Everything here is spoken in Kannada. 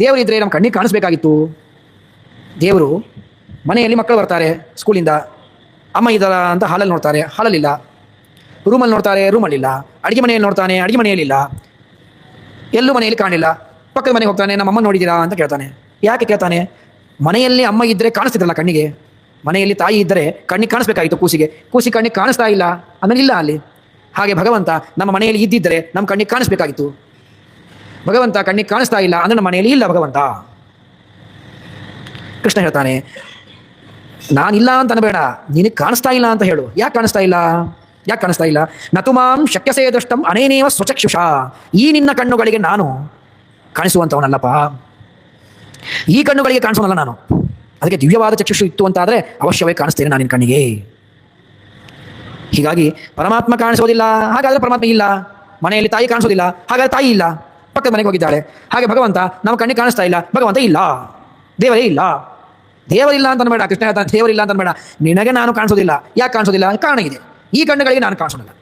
ದೇವರಿದ್ರೆ ನಮ್ಮ ಕಣ್ಣಿಗೆ ಕಾಣಿಸ್ಬೇಕಾಗಿತ್ತು. ದೇವರು ಮನೆಯಲ್ಲಿ ಮಕ್ಕಳು ಬರ್ತಾರೆ ಸ್ಕೂಲಿಂದ. ಅಮ್ಮ ಇದ್ದಾರ ಅಂತ ಹಾಲಲ್ಲಿ ನೋಡ್ತಾರೆ, ಹಾಲಲ್ಲಿಲ್ಲ. ರೂಮಲ್ಲಿ ನೋಡ್ತಾರೆ, ರೂಮಲ್ಲಿಲ್ಲ. ಅಡುಗೆ ಮನೆಯಲ್ಲಿ ನೋಡ್ತಾನೆ, ಅಡುಗೆ ಮನೆಯಲ್ಲಿಲ್ಲ. ಎಲ್ಲೂ ಮನೆಯಲ್ಲಿ ಕಾಣಲಿಲ್ಲ ಪಕ್ಕದ ಮನೆಗೆ ಹೋಗ್ತಾನೆ, ನಮ್ಮ ಅಮ್ಮ ನೋಡಿದ್ದೀರಾ ಅಂತ ಕೇಳ್ತಾನೆ. ಯಾಕೆ ಕೇಳ್ತಾನೆ? ಮನೆಯಲ್ಲಿ ಅಮ್ಮ ಇದ್ದರೆ ಕಾಣಿಸ್ತಿದ್ರಲ್ಲ ಕಣ್ಣಿಗೆ? ಮನೆಯಲ್ಲಿ ತಾಯಿ ಇದ್ದರೆ ಕಣ್ಣಿಗೆ ಕಾಣಿಸ್ಬೇಕಾಗಿತ್ತು ಕೂಸಿಗೆ. ಕೂಸಿ ಕಣ್ಣಿಗೆ ಕಾಣಿಸ್ತಾ ಇಲ್ಲ. ಆಮೇಲೆ ಇಲ್ಲ ಅಲ್ಲಿ. ಹಾಗೆ ಭಗವಂತ ನಮ್ಮ ಮನೆಯಲ್ಲಿ ಇದ್ದಿದ್ದರೆ ನಮ್ಮ ಕಣ್ಣಿಗೆ ಕಾಣಿಸ್ಬೇಕಾಗಿತ್ತು. ಭಗವಂತ ಕಣ್ಣಿಗೆ ಕಾಣಿಸ್ತಾ ಇಲ್ಲ ಅಂದ್ರೆ ನಮ್ಮ ಮನೆಯಲ್ಲಿ ಇಲ್ಲ ಭಗವಂತ. ಕೃಷ್ಣ ಹೇಳ್ತಾನೆ ನಾನಿಲ್ಲ ಅಂತ ಅನ್ಬೇಡ, ನಿನಗೆ ಕಾಣಿಸ್ತಾ ಇಲ್ಲ ಅಂತ ಹೇಳು. ಯಾಕೆ ಕಾಣಿಸ್ತಾ ಇಲ್ಲ? ಯಾಕೆ ಕಾಣಿಸ್ತಾ ಇಲ್ಲ? ನತುಮಾಂ ಶಕ್ಯಸೇ ದೃಷ್ಟಂ ಅನೇನೇವ ಸ್ವಚಕ್ಷುಷ, ಈ ನಿನ್ನ ಕಣ್ಣುಗಳಿಗೆ ನಾನು ಕಾಣಿಸುವಂಥವನಲ್ಲಪ್ಪ ಈ ಕಣ್ಣುಗಳಿಗೆ ಕಾಣಿಸೋನಲ್ಲ ನಾನು. ಅದಕ್ಕೆ ದಿವ್ಯವಾದ ಚಕ್ಷುಷು ಇತ್ತು ಅಂತಾದರೆ ಅವಶ್ಯವೇ ಕಾಣಿಸ್ತೇನೆ ನಾನು ನಿನ್ನ ಕಣ್ಣಿಗೆ. ಹೀಗಾಗಿ ಪರಮಾತ್ಮ ಕಾಣಿಸೋದಿಲ್ಲ, ಹಾಗಾದರೆ ಪರಮಾತ್ಮ ಇಲ್ಲ. ಮನೆಯಲ್ಲಿ ತಾಯಿ ಕಾಣಿಸೋದಿಲ್ಲ, ಹಾಗಾದ್ರೆ ತಾಯಿ ಇಲ್ಲ. ಪಕ್ಕದ ಮನೆಗೆ ಹೋಗಿದ್ದಾಳೆ. ಹಾಗೆ ಭಗವಂತ, ನಮ್ಮ ಕಣ್ಣಿಗೆ ಕಾಣಿಸ್ತಾ ಇಲ್ಲ. ಭಗವಂತ, ಇಲ್ಲ. ದೇವರೇ ಇಲ್ಲ. ದೇವರಿಲ್ಲ ಅಂತ ಅನ್ಬೇಡ. ಕೃಷ್ಣ ಹೇಳ್ತಾನೆ, ದೇವರಿಲ್ಲ ಅಂತ ಅನ್ಬೇಡ. ನಿನಗೆ ನಾನು ಕಾಣಿಸೋದಿಲ್ಲ. ಯಾಕೆ ಕಾಣಿಸೋದಿಲ್ಲ? ಕಾರಣ ಇದೆ. ಈ ಕಣ್ಣುಗಳಿಗೆ ನಾನು ಕಾಣಿಸೋದಿಲ್ಲ.